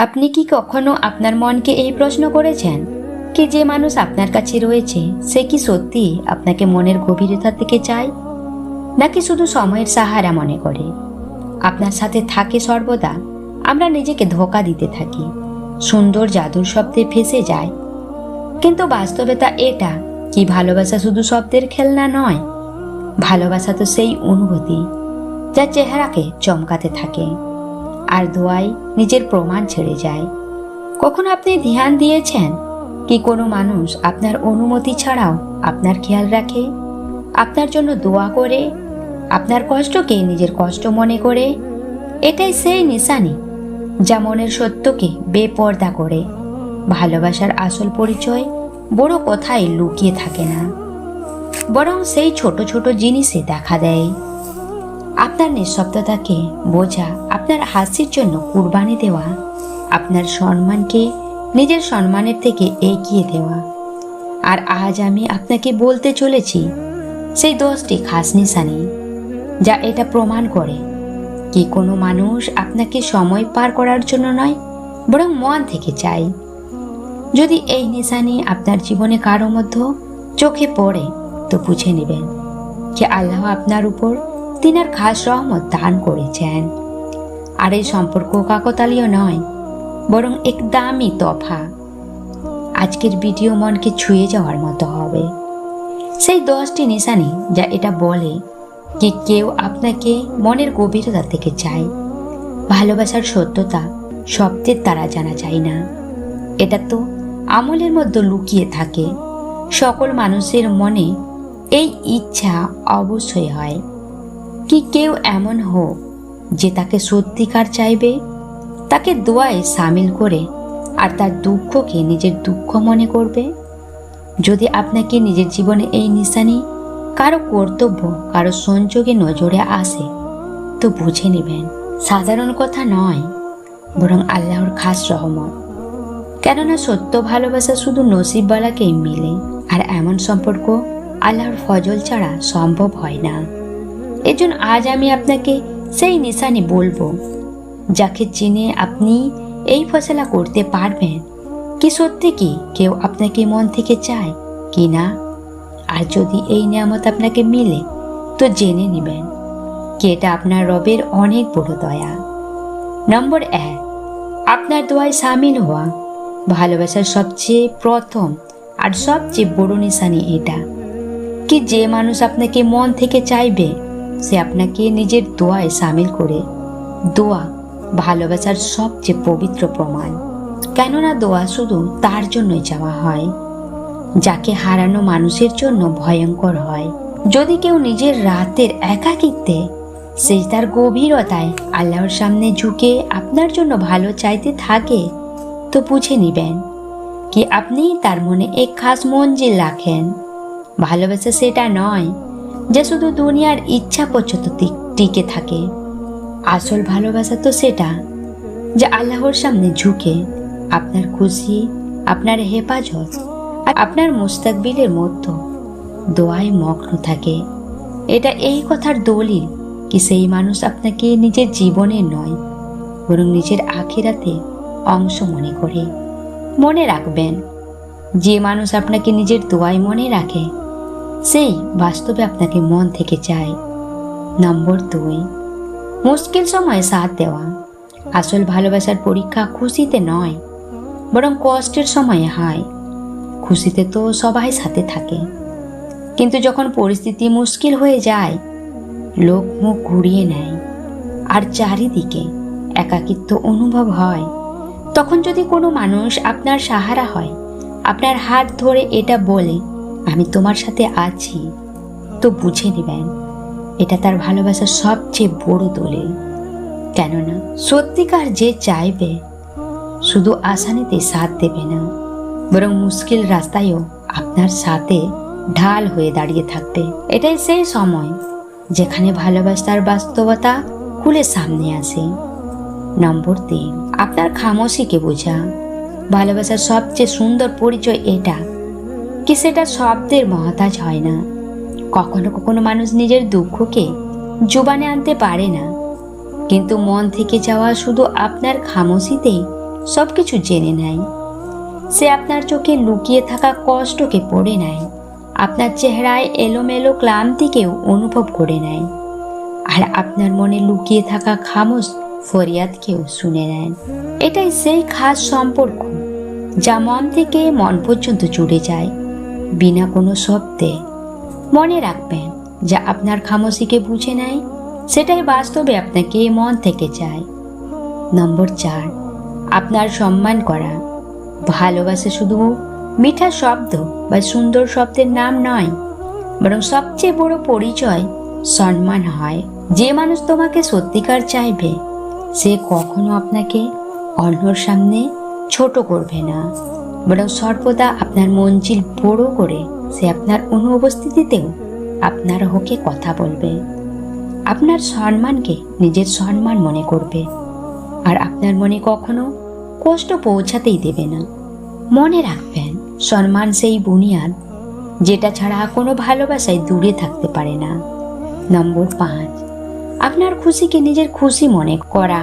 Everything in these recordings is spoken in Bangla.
আপনি কি কখনো আপনার মনকে এই প্রশ্ন করেছেন? কি যে মানুষ আপনার কাছে রয়েছে, সে কি সত্যি আপনাকে মনের গভীরতা থেকে চায়? নাকি শুধু সময়ের সাহারা মনে করে? আপনার সাথে থাকে সর্বদা, আমরা নিজেকে ধোকা দিতে থাকি, সুন্দর জাদুর শব্দে ফেসে যায়। কিন্তু বাস্তবতা এটা, কি ভালোবাসা শুধু শব্দের খেলনা নয়? ভালোবাসা তো সেই অনুভূতি, যা চেহারাকে চমকাতে থাকে। আর দোয়াই নিজের প্রমাণ ছেড়ে যায়। কখন আপনি ধ্যান দিয়েছেন? কি কোনো মানুষ আপনার অনুমতি ছাড়াও আপনার খেয়াল রাখে? আপনার জন্য দোয়া করে? আপনার কষ্টকে নিজের কষ্ট মনে করে? এটাই সেই নিশানি যা মনের সত্যকে বেপর্দা করে। ভালোবাসার আসল পরিচয় বড় কথায় লুকিয়ে থাকে না। বরং সেই ছোট ছোট জিনিসে দেখা দেয়। আপনার নিঃশব্দতাকে বোঝা আপনার হাসির জন্য কুরবানি দেওয়া, আপনার সম্মানকে, নিজের সম্মানের থেকে এগিয়ে দেওয়া। আর আজ আমি আপনাকে বলতে চলেছি, সেই দশটি খাস নিশানি যা এটা প্রমাণ করে কি কোনো মানুষ আপনাকে সময় পার করার জন্য নয়, বরং মন থেকে চাই যদি এই নিশানি আপনার জীবনে কারও মধ্যে চোখে পড়ে, তো বুঝে নেবেন যে আল্লাহ আপনার উপর তিনার খাস রহমত দান করেছেন। আর এই সম্পর্ক কাকতালীয় নয়, বরং এক দামি তফা। আজকের ভিডিও মনকে ছুঁয়ে যাওয়ার মতো হবে। সেই দশটি নিশানি যা এটা বলে যে কেউ আপনাকে মনের গভীরতা থেকে চায়, ভালোবাসার সত্যতা শব্দের দ্বারা জানা যায় না। এটা তো আমলের মধ্যে লুকিয়ে থাকে। সকল মানুষের মনে এই ইচ্ছা অবশ্যই হয়। কি কেউ এমন হোক যে তাকে সত্যিকার চাইবে, তাকে দোয়ায় সামিল করে আর তার দুঃখকে নিজের দুঃখ মনে করবে। যদি আপনাকে নিজের জীবনে এই নিশানি কারও কর্তব্য, কারও সংযোগে নজরে আসে, তো বুঝে নেবেন, সাধারণ কথা নয়, বরং আল্লাহর খাস রহমত। কেননা সত্য ভালোবাসা শুধু নসিবওয়ালাকেই মিলে, আর এমন সম্পর্ক আল্লাহর ফজল ছাড়া সম্ভব হয় না। এজন্য আজ আমি আপনাকে সেই নিশানি বলব, যাকে চিনে আপনি এই ফসলা করতে পারবেন। কি সত্যি কি? কেউ আপনাকে মন থেকে চায় কি না? আর যদি এই নিয়ামত আপনাকে মিলে, তো জেনে নেবেন কি এটা আপনার রবের অনেক বড় দয়া। নম্বর এক, আপনার দোয়ায় সামিল হওয়া। ভালোবাসার সবচেয়ে প্রথম আর সবচেয়ে বড় নিশানি এটা। কি যে মানুষ আপনাকে মন থেকে চাইবে সে আপনাকে নিজের দোয়ায় সামিল করে, দোয়া ভালোবাসার সবচেয়ে পবিত্র প্রমাণ। কেননা দোয়া শুধু তার জন্যই চাওয়া হয়, যাকে হারানো মানুষের জন্য ভয়ঙ্কর হয়। যদি কেউ নিজের রাতের একাকিত্বে সেই তার গভীরতায় আল্লাহর সামনে ঝুঁকে আপনার জন্য ভালো চাইতে থাকে, তো বুঝে নিবেন কি আপনি তার মনে এক খাস মঞ্জিল রাখেন। ভালোবাসা সেটা নয় যে শুধু দুনিয়ার ইচ্ছা পর্যন্ত টিকে থাকে। আসল ভালোবাসা তো সেটা, যে আল্লাহর সামনে ঝুঁকে, আপনার খুশি, আপনার হেফাজত, আর আপনার মুস্তাকবিলের মধ্যে দোয়ায় মগ্ন থাকে। এটা এই কথার দলিল কি সেই মানুষ আপনাকে নিজের জীবনে নয়, বরং নিজের আখিরাতে অংশ মনে করে। মনে রাখবেন, যে মানুষ আপনাকে নিজের দোয়ায় মনে রাখে সেই বাস্তবে আপনাকে মন থেকে চায়। নম্বর দুই, মুশকিল সময়ে সাথ দেওয়া। আসল ভালোবাসার পরীক্ষা খুশিতে নয়, বরং কষ্টের সময়ে হয়। খুশিতে তো সবাই সাথে থাকে। কিন্তু যখন পরিস্থিতি মুশকিল হয়ে যায়, লোক মুখ ঘুরিয়ে নেয়। আর চারিদিকে একাকিত্ব অনুভব হয়। তখন যদি কোনো মানুষ আপনার সাহারা হয়, আপনার হাত ধরে এটা বলে আমি তোমার সাথে আছি। তো বুঝে নেবেন, এটা তার ভালোবাসার সবচেয়ে বড় দলিল। কেননা সত্যিকার যে চাইবে, শুধু আসানিতে সাথ দেবে না, বরং মুশকিল রাস্তায়ও আপনার সাথে ঢাল হয়ে দাঁড়িয়ে থাকবে। এটাই সেই সময় যেখানে ভালোবাসার বাস্তবতা খুলে সামনে আসে। নম্বর তিন, আপনার খামোশিকে বোঝা। ভালোবাসার সবচেয়ে সুন্দর পরিচয় এটা কি সেটা শব্দের মহতাজ হয় না? কখনো কখনো মানুষ নিজের দুঃখকে জোবানে আনতে পারে না। কিন্তু মন থেকে যাওয়া শুধু আপনার খামোশিতেই সব কিছু জেনে নেয়। সে আপনার চোখে লুকিয়ে থাকা কষ্টকে পড়ে নেয়। আপনার চেহারায় এলোমেলো ক্লান্তিকেও অনুভব করে নেয়। আর আপনার মনে লুকিয়ে থাকা খামোশ ফরিয়াদকেও শুনে নেন এটাই সেই খাস সম্পর্ক যা মন থেকে মন পর্যন্ত জুড়ে যায়। বিনা কোনো শব্দে মনে রাখবেন যা আপনার খামোশিকে বুঝে নেয়, সেটাই বাস্তবে আপনাকে মন থেকে চায়। নম্বর চার, আপনার সম্মান করা। ভালোবাসা শুধু মিঠা শব্দ বা সুন্দর শব্দের নাম নয়, বরং সবচেয়ে বড় পরিচয় সম্মান হয়। যে মানুষ তোমাকে সত্যিকার চাইবে, সে কখনো আপনাকে অন্যর সামনে ছোট করবে না। বরং সর্বদা আপনার মঞ্জিল বড় করে সে আপনার অনুপস্থিতিতেও আপনার হকে কথা বলবে। আপনার সম্মানকে নিজের সম্মান মনে করবে। আর আপনার মনে কখনো কষ্ট পৌঁছাতেই দেবে না। মনে রাখবেন, সম্মান সেই বুনিয়াদ যেটা ছাড়া কোনো ভালোবাসায় দূরে থাকতে পারে না। নম্বর পাঁচ, আপনার খুশিকে নিজের খুশি মনে করা।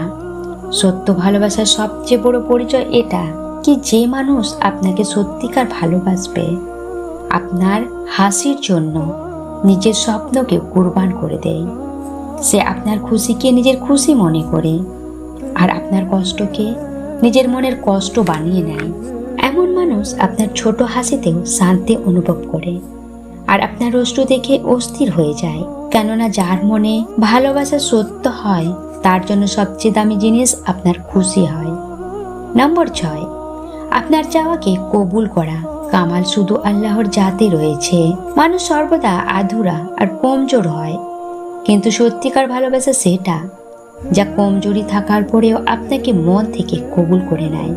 সত্য ভালোবাসার সবচেয়ে বড় পরিচয় এটা। কি যে মানুষ আপনাকে সত্যিকার ভালোবাসবে, আপনার হাসির জন্য নিজের স্বপ্নকে কোরবান করে দেয়। সে আপনার খুশিকে নিজের খুশি মনে করে আর আপনার কষ্টকে নিজের মনের কষ্ট বানিয়ে নেয়। এমন মানুষ আপনার ছোট হাসিতেও শান্তি অনুভব করে আর আপনার অশ্রু দেখে অস্থির হয়ে যায়। কেননা যার মনে ভালোবাসা সত্য হয়, তার জন্য সবচেয়ে দামি জিনিস আপনার খুশি হয়। নম্বর ছয় আপনার চাওয়াকে কবুল করা। কামাল শুধু আল্লাহর জাতে রয়েছে। মানুষ সর্বদা আধুরা আর কমজোর হয়। কিন্তু সত্যিকার ভালোবাসা সেটা, যা কমজোরি থাকার পরেও আপনাকে মন থেকে কবুল করে নেয়।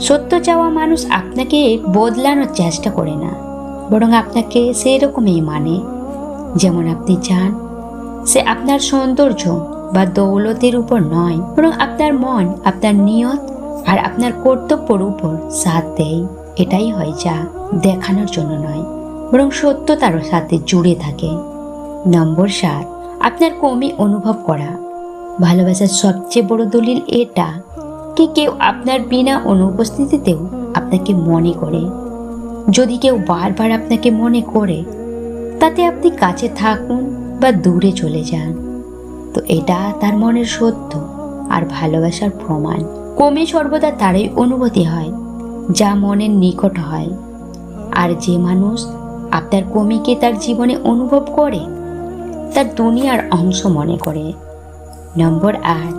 সত্য চাওয়া মানুষ আপনাকে বদলানোর চেষ্টা করে না, বরং আপনাকে সেই রকমই মানে। যেমন আপনি চান, সে আপনার সৌন্দর্য বা দৌলতের উপর নয়, বরং আপনার মন, আপনার নিয়ত আর আপনার কর্তব্যর উপর সাথ দেয় এটাই হয় যা দেখানোর জন্য নয়, বরং সত্যতার সাথে জুড়ে থাকে। নম্বর সাত, আপনার কমই অনুভব করা। ভালোবাসার সবচেয়ে বড় দলিল এটা কি কেউ আপনার বিনা অনুপস্থিতিতেও আপনাকে মনে করে। যদি কেউ বারবার আপনাকে মনে করে, তাতে আপনি কাছে থাকুন বা দূরে চলে যান। তো এটা তার মনের সত্য আর ভালোবাসার প্রমাণ। কমে সর্বদা তারই অনুভূতি হয়, যা মনের নিকট হয়। আর যে মানুষ আপনার কমিকে তার জীবনে অনুভব করে, তার দুনিয়ার অংশ মনে করে। নম্বর আট,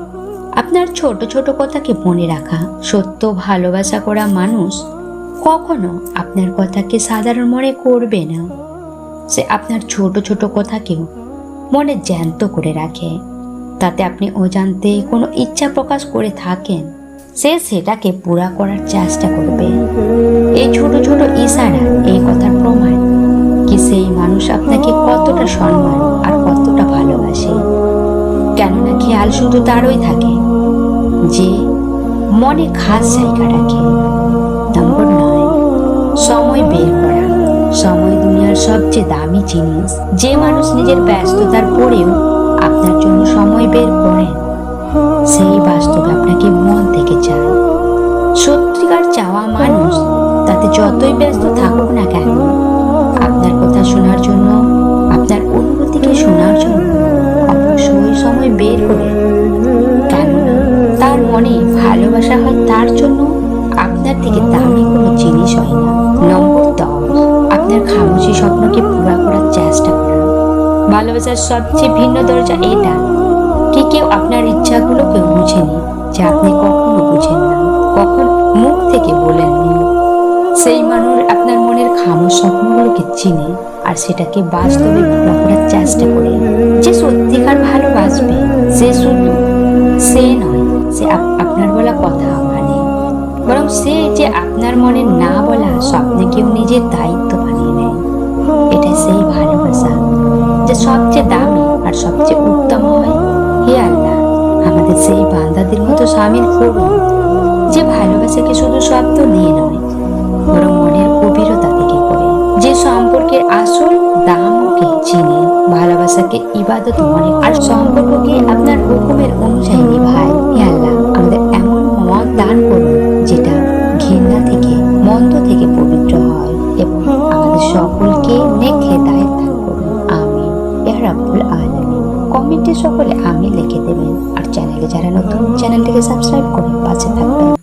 আপনার ছোট ছোট কথাকে মনে রাখা, সত্য ভালোবাসা করা মানুষ কখনো আপনার কথাকে সাধারণ মনে করবে না। সে আপনার ছোট ছোট কথাকেও মনে জ্যান্ত করে রাখে। তাতে আপনি অজান্তে কোনো ইচ্ছা প্রকাশ করে থাকেন। সে সেটাকে পুরা করার চেষ্টা করবে। এই ছোট ছোট ইশারা, এই কথার প্রমাণ কি সেই মানুষ আপনাকে কতটা সম্মান আর কতটা ভালোবাসে? কেননা খেয়াল শুধু তারই থাকে যে মনে খাস জায়গা রাখে নম্বর নয় সময় বের করা। সময় দুনিয়ার সবচেয়ে দামি জিনিস। যে মানুষ নিজের ব্যস্ততার পরেও আপনার জন্য সময় বের করেন। সেই বাস্তবে আপনাকে মন থেকে চায়। সত্যিকার চাওয়া মানুষ তাতে যতই ব্যস্ত থাকুক না কেন, আপনার কথা শোনার জন্য, আপনার অনুভূতিকে শোনার জন্য অবশ্যই সময় বের করে কেননা তার মনে ভালোবাসা হয় তার জন্য আপনার থেকে দামি কোনো জিনিস হয় না। নম্বর দশ, আপনার খামোশি স্বপ্নকে পুরা করার চেষ্টা করা। ভালোবাসার সবচেয়ে ভিন্ন দরজা এটা। কেউ আপনার ইচ্ছাগুলোকে বুঝেনি, যে আপনি কখনো বুঝেন না, কখন মুখ থেকে বলেননি। সেই মানুষ আপনার মনের খামোশ স্বপ্নগুলোকে চিনে আর সেটাকে বাস্তবে পুরা করার চেষ্টা করে। যে সত্যিকার ভালোবাসবে, সে শুধু, সে নয়, সে আপনার বলা কথা মানে। বরং সে যে আপনার মনে না বলা স্বপ্নে কেউ নিজের দায়িত্ব বানিয়ে নেয়। এটা সেই ভালোবাসা, যে সবচেয়ে দামি আর সবচেয়ে সেই বান্দাদের মতো সামিল করুন যে ভালোবাসাকে শুধু শব্দ নিয়ে নয়, বরং মনের গভীরতা থেকে করে। যে সম্পর্কের আসল দামকে চিনে, ভালোবাসাকে ইবাদত মনে আর সম্পর্ককে আপনার হুকুমের অনুযায়ী নিভায়। হে আল্লাহ, আমাদের এমন মন দান করুন অন্ধ থেকে পবিত্র হয়। এবং আমাদের সকলকে নেক হেদায়েত করুন। আমিন। ইয়া কমেন্টে সকলে আমি লিখে দেবেন। চ্যানেলে যারা নতুন চ্যানেলটিকে সাবস্ক্রাইব করে পাশে থাকবেন।